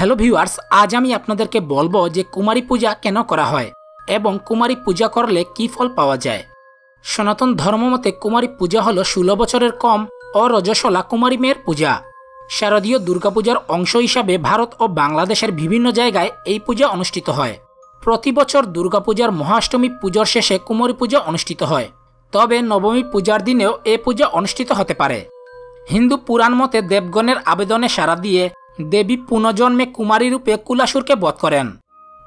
Hello viewers আজ আমি আপনাদেরকে বলব যে কুমারী পূজা কেন করা হয় এবং কুমারী পূজা করলে কি ফল পাওয়া যায়। সনাতন ধর্মমতে কুমারী পূজা হলো ষোলো বছরের কম ও রজস্বলা কুমারী মেয়ের পূজা। শারদীয় দুর্গাপূজার অংশ হিসাবে ভারত ও বাংলাদেশের বিভিন্ন জায়গায় এই পূজা অনুষ্ঠিত হয়। প্রতি বছর দুর্গাপূজার মহাষ্টমী পূজার শেষে কুমারী পূজা অনুষ্ঠিত হয়। তবে নবমী পূজার দিনেও এ পূজা অনুষ্ঠিত হতে পারে। হিন্দু পুরাণ মতে দেবগণের আবেদনে সাড়া দিয়ে দেবী পুনর্জন্মে কুমারী রূপে কুলাসুরকে বধ করেন।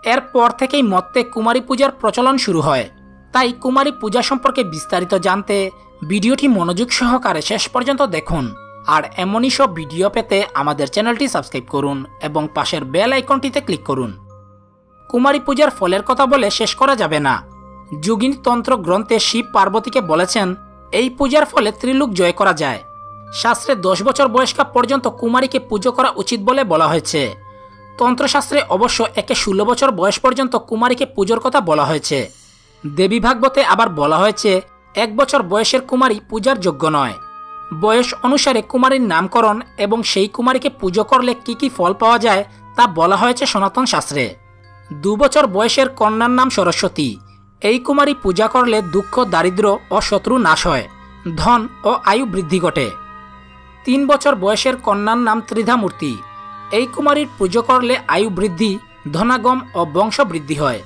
এরপর থেকেই মত্তে কুমারী পূজার প্রচলন শুরু হয়। তাই কুমারী পূজা সম্পর্কে বিস্তারিত জানতে ভিডিওটি মনোযোগ সহকারে শেষ পর্যন্ত দেখুন। আর এমনই সব ভিডিও পেতে আমাদের চ্যানেলটি সাবস্ক্রাইব করুন এবং পাশের বেল আইকনটিতে ক্লিক করুন। কুমারী পূজার ফলের কথা বলে শেষ করা যাবে না। যোগিনী তন্ত্র গ্রন্থে শিব পার্বতীকে বলেছেন, এই পূজার ফলে ত্রিলোক জয় করা যায়। শাস্ত্রে দশ বছর বয়স্কা পর্যন্ত কুমারীকে পুজো করা উচিত বলে বলা হয়েছে। তন্ত্রশাস্ত্রে অবশ্য একে ষোলো বছর বয়স পর্যন্ত কুমারীকে পুজোর কথা বলা হয়েছে। দেবী ভাগবতে আবার বলা হয়েছে, এক বছর বয়সের কুমারী পূজার যোগ্য নয়। বয়স অনুসারে কুমারীর নামকরণ এবং সেই কুমারীকে পুজো করলে কি কি ফল পাওয়া যায় তা বলা হয়েছে সনাতন শাস্ত্রে। দু বছর বয়সের কন্যার নাম সরস্বতী। এই কুমারী পূজা করলে দুঃখ দারিদ্র ও শত্রু নাশ হয়। ধন ও আয়ু বৃদ্ধি ঘটে। তিন বছর বয়সের কন্যার নাম ত্রিধামূর্তি। এই কুমারীর পুজো করলে আয়ু বৃদ্ধি, ধনাগম ও বংশ বৃদ্ধি হয়।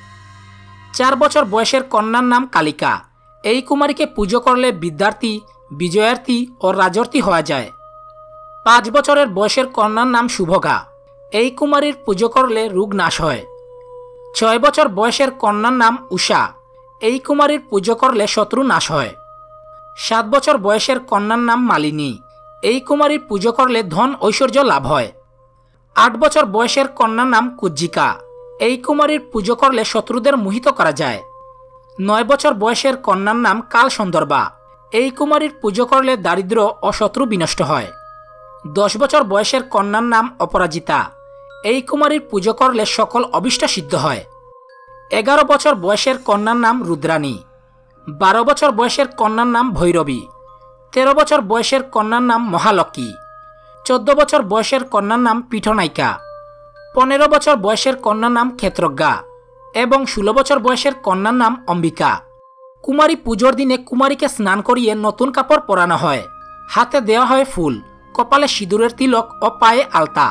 চার বছর বয়সের কন্যার নাম কালিকা। এই কুমারীকে পুজো করলে বিদ্যার্থী, বিজয়ার্থী ও রাজর্থী হওয়া যায়। পাঁচ বছরের বয়সের কন্যার নাম শুভগা। এই কুমারীর পুজো করলে রোগ নাশ হয়। ছয় বছর বয়সের কন্যার নাম উষা। এই কুমারীর পুজো করলে শত্রু নাশ হয়। সাত বছর বয়সের কন্যার নাম মালিনী। এই কুমারীর পুজো করলে ধন ঐশ্বর্য লাভ হয়। আট বছর বয়সের কন্যার নাম কুজ্জিকা। এই কুমারীর পুজো করলে শত্রুদের মোহিত করা যায়। নয় বছর বয়সের কন্যার নাম কাল সন্দর্বা এই কুমারীর পুজো করলে দারিদ্র ও শত্রু বিনষ্ট হয়। দশ বছর বয়সের কন্যার নাম অপরাজিতা। এই কুমারীর পুজো করলে সকল অবিষ্ট সিদ্ধ হয়। এগারো বছর বয়সের কন্যার নাম রুদ্রাণী। বারো বছর বয়সের কন্যার নাম ভৈরবী। তেরো বছর বয়সের কন্যার নাম মহালক্ষ্মী, চোদ্দ বছর বয়সের কন্যার নাম পীঠনায়িকা, পনেরো বছর বয়সের কন্যার নাম ক্ষেত্রজ্ঞা এবং ষোলো বছর বয়সের কন্যার নাম অম্বিকা। কুমারী পুজোর দিনে কুমারীকে স্নান করিয়ে নতুন কাপড় পরানো হয়। হাতে দেওয়া হয় ফুল, কপালে সিঁদুরের তিলক ও পায়ে আলতা।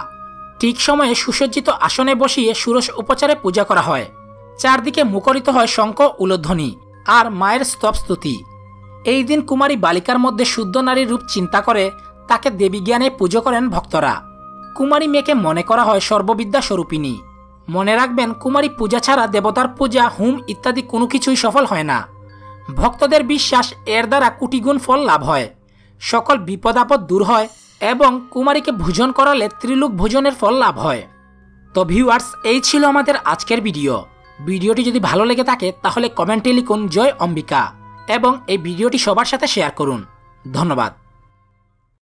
ঠিক সময়ে সুসজ্জিত আসনে বসিয়ে সুরস উপচারে পূজা করা হয়। চারদিকে মুখরিত হয় শঙ্খ উলোধ্বনি আর মায়ের স্তবস্তুতি এই দিন কুমারী বালিকার মধ্যে শুদ্ধ নারীর রূপ চিন্তা করে, তাকে দেবী জ্ঞানে পুজো করেন ভক্তরা। কুমারী মেয়েকে মনে করা হয় সর্ববিদ্যা স্বরূপিণী। মনে রাখবেন, কুমারী পূজা ছাড়া দেবতার পূজা, হুম ইত্যাদি কোনো কিছুই সফল হয় না। ভক্তদের বিশ্বাস, এর দ্বারা কুটিগুণ ফল লাভ হয়। সকল বিপদ আপদ দূর হয় এবং কুমারীকে ভোজন করালে ত্রিলোক ভোজনের ফল লাভ হয়। তো ভিউয়ার্স, এই ছিল আমাদের আজকের ভিডিও। ভিডিওটি যদি ভালো লেগে থাকে, তাহলে কমেন্টে লিখুন, জয় অম্বিকা। এবং এই ভিডিওটি সবার সাথে শেয়ার করুন। ধন্যবাদ।